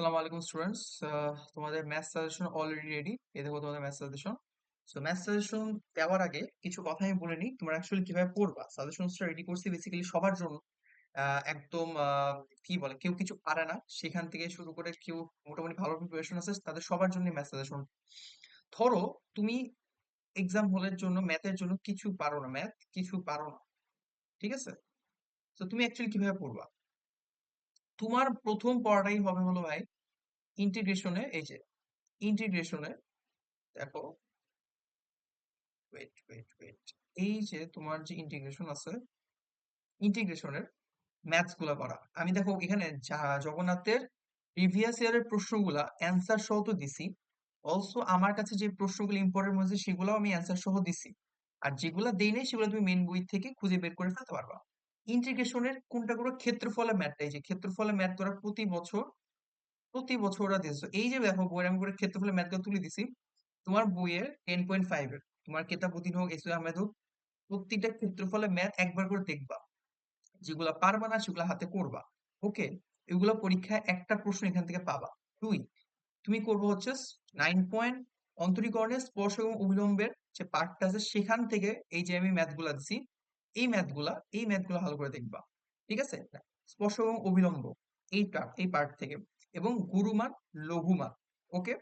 আসসালামু আলাইকুম স্টুডেন্টস তোমাদের ম্যাথ সাজেশন অলরেডি রেডি এই দেখো তোমাদের math suggestion so math suggestion দেওয়ার আগে কিছু কথা আমি বলে নিই, তোমরা অ্যাকচুয়ালি কীভাবে পড়বা? সাজেশনসটা রেডি করছি বেসিক্যালি সবার জন্য। একদম কি বলে, কেউ কিছু পারে না। সেখান থেকে শুরু করে কেউ মোটামুটি ভালো প্রিপারেশন আছে, তাদের সবার জন্য ম্যাথ সাজেশন ধরো, তুমি এক্সাম হলের জন্য ম্যাথের জন্য কিছু পারো না ম্যাথ কিছু পারো না। ঠিক আছে? তো তুমি অ্যাকচুয়ালি কীভাবে পড়বা? তোমার প্রথম পড়াটাই হবে হলো ভাই ইন্টিগ্রেশনে এই যে ইন্টিগ্রেশনে দেখো ওয়েট ওয়েট ওয়েট এই যে তোমার যে ইন্টিগ্রেশন আছে ইন্টিগ্রেশনের ম্যাথসগুলা করা আমি দেখো এখানে জগন্নাথের প্রিভিয়াস ইয়ারের প্রশ্নগুলা অ্যান্সার সহ তো দিছি। অলসো আমার কাছে যে প্রশ্নগুলো ইম্পর্টেন্ট মনে হচ্ছে সেগুলো আমি অ্যান্সার সহ দিছি। আর যেগুলা দেই নাই, সেগুলো তুমি মেন বই থেকে খুঁজে বের করে ফেলতে পারবা। ইন্টিগ্রেশনের কোনটা করে ক্ষেত্রফলের ম্যাথটা এই যে ক্ষেত্রফলের ম্যাথ তোরা প্রতি বছর প্রতি বছর ওরা দিয়েছে। এই যে দেখো বইয়ের আমি করে ক্ষেত্রফলের ম্যাথগুলো তুলে দিছি, তোমার বইয়ের টেন পয়েন্ট ফাইভ এর, তোমার কেতাবুদ্দিন হোক এস আহমেদ হোক প্রত্যেকটা ক্ষেত্রফলের ম্যাথ একবার করে দেখবা। যেগুলা পারবা না, সেগুলো হাতে করবা। ওকে এগুলো পরীক্ষায় একটা প্রশ্ন এখান থেকে পাবা। দুই, তুমি করব হচ্ছে নাইন পয়েন্ট অন্তরীকরণের স্পর্শ এবং অবিলম্বের যে পার্টটা আছে, সেখান থেকে এই যে আমি ম্যাথগুলা দিছি, এই ম্যাথগুলা এই ম্যাথগুলো ভালো করে দেখবা। ঠিক আছে? স্পর্শ এবং অবিলম্ব এইটা এই পার্ট থেকে। এবং গুরুমান লঘুমান ওকে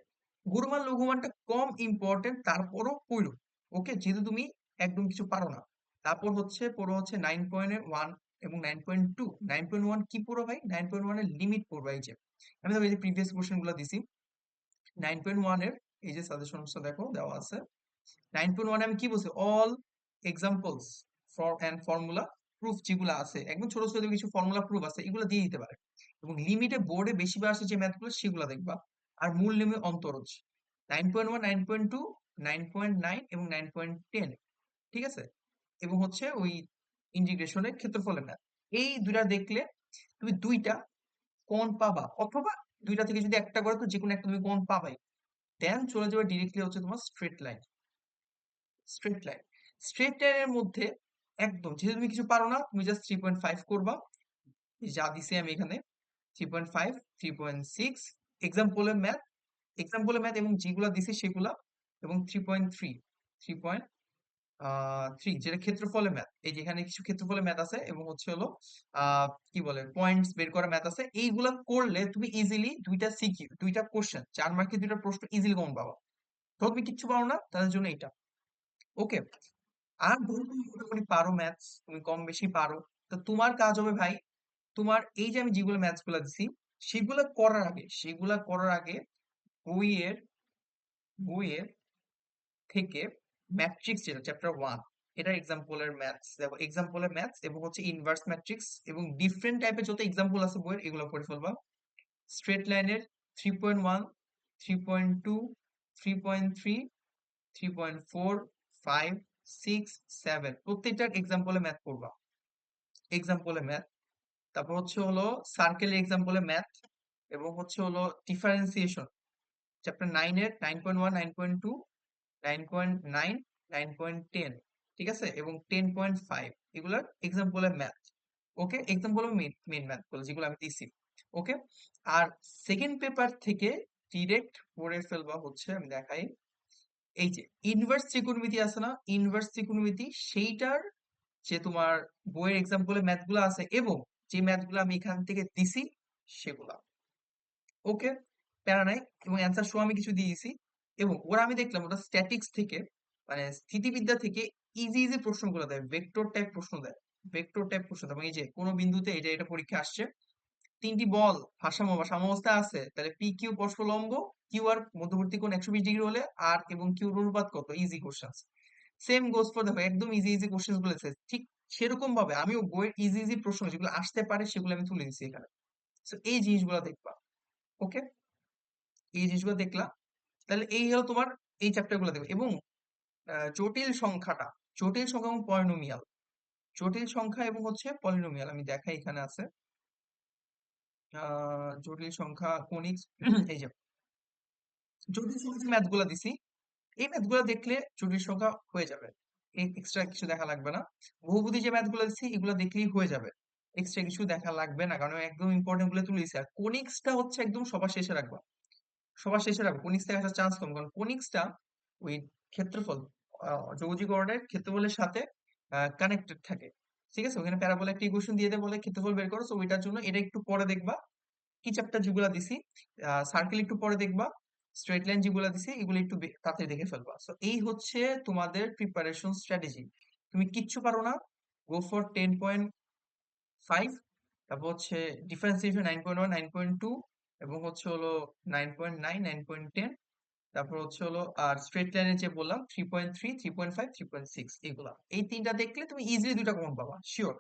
গুরুমান লঘুমানটা কম ইম্পর্টেন্ট তারপরও পড়ো ওকে যেহেতু তুমি একদম কিছু পারো না। তারপর হচ্ছে, পড়ো হচ্ছে নাইন পয়েন্ট ওয়ান এবং nine point two nine point one কি পড়ো ভাই? নাইন পয়েন্ট ওয়ানের লিমিট পড়বা এই যে। আমি দেখো এই যে প্রিভিয়াস কোশ্চেনগুলো দিছি। নাইন পয়েন্ট ওয়ানের এই যে সাজেশনসটা দেখো, দেওয়া আছে। নাইন পয়েন্ট ওয়ানে আমি কি বলছি? All examples for and formula proof যেগুলো আছে, একদম ছোট ছোট কিছু ফর্মুলা প্রুফ আছে, এগুলো দিয়ে দিতে পারে। এবং লিমিটে বোর্ডে বেশি বার আসে যে ম্যাথগুলো সেগুলো দেখবা। আর মূল limit অন্তরজ। Nine point one nine point two nine point nine এবং নাইন পয়েন্ট টেন ঠিক আছে? এবং হচ্ছে ওই ইন্টিগ্রেশনের ক্ষেত্রফলের ম্যাথ এই দুইটা দেখলে তুমি দুইটা কোন পাবা, অথবা দুইটা থেকে যদি একটা করে তো যে কোনো একটা তুমি কোন পাবাই। দেন চলে যাবে ডিরেক্টলি হচ্ছে তোমার straight line straight line straight লাইনের মধ্যে একদম। যেহেতু তুমি কিছু পারো না, তুমি জাস্ট থ্রি পয়েন্ট ফাইভ করবা। যা দিছি আমি এখানে three point five three point six math math এবং দিছি সেগুলা এবং three point three three point three যেটা ম্যাথ এই যে এখানে কিছু ক্ষেত্রফলের ম্যাথ আছে এবং হচ্ছে হলো কি বলে পয়েন্টস বের করা ম্যাথ আছে। এইগুলা করলে তুমি ইজিলি দুইটা সিকিউ দুইটা কোশ্চেন চার মার্কের দুইটা প্রশ্ন ইজিলি কমন পাবা। তো তুমি কিচ্ছু পারো না, তাদের জন্য এটা ওকে আর ধরো তুমি মোটামুটি পারো ম্যাথস তুমি কম বেশি পারো। তো তোমার কাজ হবে ভাই, তোমার এই যে আমি যেগুলো ম্যাথসগুলা দিছি, সেগুলো করার আগে, সেগুলা করার আগে বইয়ের বইয়ের থেকে ম্যাট্রিক্স যেটা চ্যাপ্টার ওয়ান এটা এক্সাম্পলের ম্যাথস দেখো এক্সাম্পলের ম্যাথস এবং হচ্ছে ইনভার্স ম্যাট্রিক্স এবং ডিফারেন্ট টাইপের যত এক্সাম্পল আছে বইয়ের, এগুলো করে ফেলবা। স্ট্রেট লাইনের three point one three point two three point three three point four five six seven প্রত্যেকটার এক্সাম্পলে ম্যাথ করবা এক্সাম্পলে ম্যাথ তারপর হচ্ছে হলো সার্কেলের এক্সাম্পলে ম্যাথ এবং হচ্ছে হলো ডিফারেন্সিয়েশন চ্যাপ্টার নাইনের nine point one nine point two nine point nine nine point ten ঠিক আছে? এবং টেন পয়েন্ট ফাইভ এগুলোর এক্সাম্পলের ম্যাথ ওকে এক্সাম্পল মেন ম্যাথগুলো, যেগুলো আমি দিছি। ওকে আর সেকেন্ড পেপার থেকে ডিরেক্ট পড়ে ফেলবা হচ্ছে, আমি দেখাই। এই যে ইনভার্স ত্রিকোণমিতি আছে না? ইনভার্স ত্রিকোণমিতি সেইটার যে তোমার বইয়ের এক্সাম্পলের ম্যাথগুলো আছে এবং যে ম্যাথগুলো আমি এখান থেকে দিছি সেগুলা। ওকে প্যারা নাই এবং অ্যান্সার শো আমি কিছু দিয়েছি এবং ওরা আমি দেখলাম ওটা স্ট্যাটিক্স থেকে মানে স্থিতিবিদ্যা থেকে ইজি ইজি প্রশ্নগুলো দেয় ভেক্টর টাইপ প্রশ্ন দেয় ভেক্টর টাইপ প্রশ্ন দেয়। এই যে কোনো বিন্দুতে এটা এটা পরীক্ষা আসছে। তিনটি বল, ভারসাম্য বা সাম্যাবস্থা আছে। তাহলে পি কিউ পরস্পরলম্ব কিউ আর মধ্যবর্তী কোণ একশো বিশ ডিগ্রি হলে আর এবং কিউর অনুপাত কত? Easy question same goes for দেখো, একদম ইজি ইজি কোশ্চেনগুলো ঠিক সেরকম ভাবে আমিও বইয়ের ইজি ইজি প্রশ্ন, যেগুলো আসতে পারে সেগুলো আমি তুলে দিচ্ছি এখানে। তো এই জিনিসগুলো দেখবা ওকে এই জিনিসগুলো দেখলা, তাহলে এই হলো তোমার এই চ্যাপ্টারগুলো দেখবে। এবং জটিল সংখ্যাটা, জটিল সংখ্যা এবং পলিনোমিয়াল জটিল সংখ্যা এবং হচ্ছে পলিনোমিয়াল আমি দেখাই এখানে আছে। জটিল সংখ্যা কোনিক্স এই যে জটিল সংখ্যা ম্যাথগুলা দিছি এই ম্যাথগুলা দেখলে জটিল সংখ্যা হয়ে যাবে। এক্সট্রা কিছু দেখা লাগবে না। বহুপদী যে ম্যাথগুলো দিচ্ছি এগুলো দেখলেই হয়ে যাবে। এক্সট্রা কিছু দেখা লাগবে না কারণ একদম ইম্পর্টেন্টগুলো তুলে দিছি। আর কোনিক্সটা হচ্ছে একদম সবার শেষে রাখবা। সবার শেষে রাখব। কোনিক্স থেকে আসার চান্স কম কারণ কোনিক্সটা ওই ক্ষেত্রফল আহ, যৌগিকরণের ক্ষেত্রফলের সাথে কানেক্টেড থাকে। ঠিক আছে? ওখানে প্যারাবোলা একটা ইকুয়েশন দিয়ে দেয় বলে ক্ষেত্রফল বের করো। তো ওইটার জন্য এটা একটু পরে দেখবা। কি চ্যাপ্টার যেগুলা দিছি সার্কেল একটু পরে দেখবা। স্ট্রেট লাইন যেগুলা দিছি, এগুলো একটু তাড়াতাড়ি দেখে ফেলবা। সো এই হচ্ছে তোমাদের প্রিপারেশন স্ট্র্যাটেজি তুমি কিচ্ছু পারো না। Go for ten point five তারপর হচ্ছে differentiation nine point one nine point two এবং হচ্ছে হলো nine point nine nine point ten তারপর হচ্ছে হলো, আর স্ট্রেট লাইনে যে বললাম three point three three point five three point six এগুলা। এই তিনটা দেখলে তুমি ইজিলি দুইটা কমন পাবা শিওর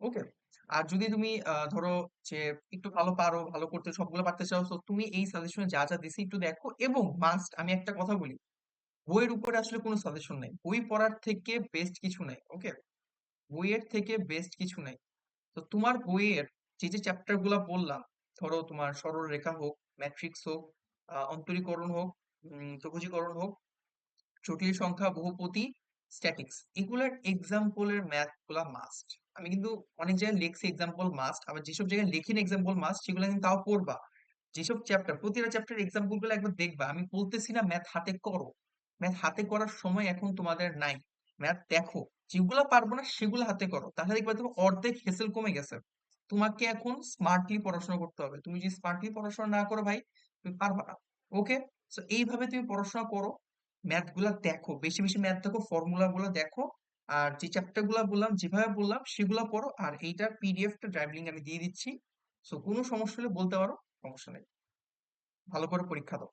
ওকে আর যদি তুমি ধরো যে একটু ভালো পারো, ভালো করতে সবগুলো পারতে চাও তো তুমি এই সাজেশনে যা যা দিছি একটু দেখো। এবং মাস্ট আমি একটা কথা বলি, বইয়ের উপরে আসলে কোনো সাজেশন নাই। বই পড়ার থেকে বেস্ট কিছু নাই ওকে বইয়ের থেকে বেস্ট কিছু নাই। তো তোমার বইয়ের যে যে চ্যাপ্টারগুলা বললাম, ধরো তোমার সরল রেখা হোক ম্যাট্রিক্স হোক অন্তরীকরণ হোক উম, হোক জটিল সংখ্যা বহুপদী স্ট্যাটিক্স এগুলার এক্সাম্পলের ম্যাথগুলা মাস্ট আমি কিন্তু অনেক জায়গায় লিখছি এক্সাম্পল মাস্ট আবার যেসব জায়গায় এক্সাম্পল মাস্ট সেগুলো কিন্তু তাও পড়বা। যেসব চ্যাপ্টার প্রতিটা চ্যাপ্টার এক্সাম্পলগুলো একবার দেখবা। আমি বলতেছি না ম্যাথ হাতে করো। ম্যাথ হাতে করার সময় এখন তোমাদের নাই। ম্যাথ দেখো। যেগুলা পারব না সেগুলো হাতে করো। তাহলে দেখবা তুমি অর্ধেক হেসেল কমে গেছে। তোমাকে এখন স্মার্টলি পড়াশোনা করতে হবে। তুমি যদি স্মার্টলি পড়াশোনা না করো ভাই তুমি পারবা না। ওকে সো এইভাবে তুমি পড়াশোনা করো। ম্যাথগুলা দেখো। বেশি বেশি ম্যাথ দেখো ফর্মুলা গুলো দেখো। আর যে চ্যাপ্টারগুলা বললাম, যেভাবে বললাম, সেগুলো পড়ো। আর এইটার পিডিএফটা ড্রাইভ লিঙ্ক আমি দিয়ে দিচ্ছি। সো কোনো সমস্যা হলে বলতে পারো, সমস্যা নেই। ভালো করে পরীক্ষা দাও।